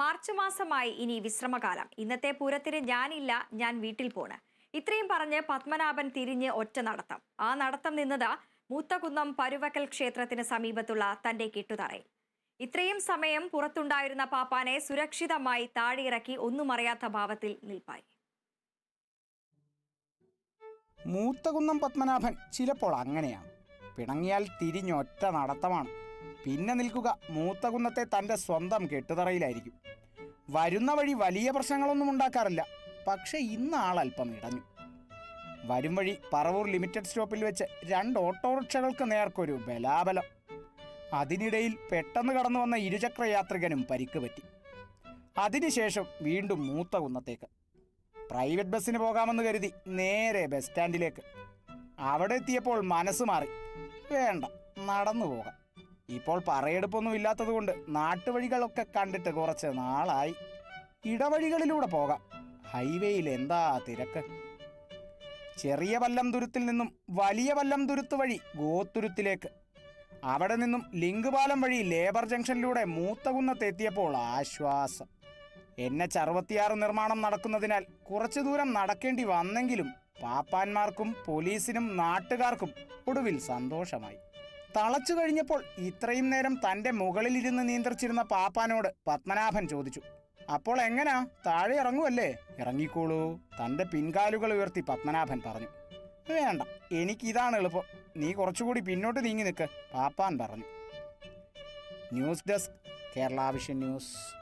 March മാസമായി ഇനി വിശ്രമകാലം. ഇന്നത്തെ പൂരത്തിന് ഞാനില്ല ഞാൻ വീട്ടിൽ പോണ്. ഇത്രയും പറഞ്ഞ് പത്മനാഭൻ തിരിഞ്ഞ് ഒറ്റ നടത്തം. ആ നടത്തം നിന്നത് മൂത്തകുന്നം പരുവക്കൽ ക്ഷേത്രത്തിന് സമീപത്തുള്ള തന്റെ കെട്ടുതറയിൽ. ഇത്രയും സമയം പുറത്തുണ്ടായിരുന്ന പാപ്പാനെ സുരക്ഷിതമായി താഴെയിറക്കി ഒന്നും അറിയാത്ത ഭാവത്തിൽ നിൽപ്പായി. മൂത്തകുന്നം പത്മനാഭൻ ചിലപ്പോൾ അങ്ങനെയാണ്. പിണങ്ങിയാൽ തിരിഞ്ഞൊറ്റ നടത്തമാണ്. പിന്നെ നിൽക്കുക. മൂത്തകുന്നത്തെ തന്റെ സ്വന്തം കെട്ടുതറയിലായിരിക്കും. വരുന്ന വഴി വലിയ പ്രശ്നങ്ങളൊന്നും ഉണ്ടാക്കാറില്ല. പക്ഷേ ഇന്ന് ആളല്പം ഇടഞ്ഞു. വരും വഴി പറവൂർ ലിമിറ്റഡ് സ്റ്റോപ്പിൽ വെച്ച് രണ്ട് ഓട്ടോറിക്ഷകൾക്ക് നേർക്കൊരു ബലാബലം. അതിനിടയിൽ പെട്ടെന്ന് കടന്നു വന്ന ഇരുചക്ര യാത്രികനും പരിക്ക് പറ്റി. അതിനുശേഷം വീണ്ടും മൂത്ത കുന്നത്തേക്ക്. പ്രൈവറ്റ് ബസ്സിന് പോകാമെന്ന് കരുതി നേരെ ബസ് സ്റ്റാൻഡിലേക്ക്. അവിടെ എത്തിയപ്പോൾ മനസ്സ് മാറി. വേണ്ട നടന്നു പോകാം. ഇപ്പോൾ പറയെടുപ്പൊന്നും ഇല്ലാത്തതുകൊണ്ട് നാട്ടുവഴികളൊക്കെ കണ്ടിട്ട് കുറച്ച് നാളായി. ഇടവഴികളിലൂടെ പോകാം. ഹൈവേയിൽ എന്താ തിരക്ക്? ചെറിയ വല്ലം തുരുത്തിൽ നിന്നും വലിയ വല്ലം തുരുത്ത് വഴി ഗോത്തുരുത്തിലേക്ക്. അവിടെ നിന്നും ലിങ്ക് പാലം വഴി ലേബർ ജംഗ്ഷനിലൂടെ മൂത്തകുന്നത്ത് എത്തിയപ്പോൾ ആശ്വാസം. എൻ എച്ച് അറുപത്തിയാറ് നിർമ്മാണം നടക്കുന്നതിനാൽ കുറച്ചു ദൂരം നടക്കേണ്ടി വന്നെങ്കിലും പാപ്പാന്മാർക്കും പോലീസിനും നാട്ടുകാർക്കും ഒടുവിൽ സന്തോഷമായി. തളച്ചു കഴിഞ്ഞപ്പോൾ ഇത്രയും നേരം തന്റെ മുകളിലിരുന്ന് നിയന്ത്രിച്ചിരുന്ന പാപ്പാനോട് പത്മനാഭൻ ചോദിച്ചു അപ്പോൾ എങ്ങനാ? താഴെ ഇറങ്ങുമല്ലേ ഇറങ്ങിക്കോളൂ തന്റെ പിൻകാലുകൾ ഉയർത്തി പത്മനാഭൻ പറഞ്ഞു. വേണ്ട എനിക്കിതാണ് എളുപ്പം. നീ കുറച്ചുകൂടി പിന്നോട്ട് നീങ്ങി നിൽക്ക് പാപ്പാൻ പറഞ്ഞു. News desk Kerala vision news.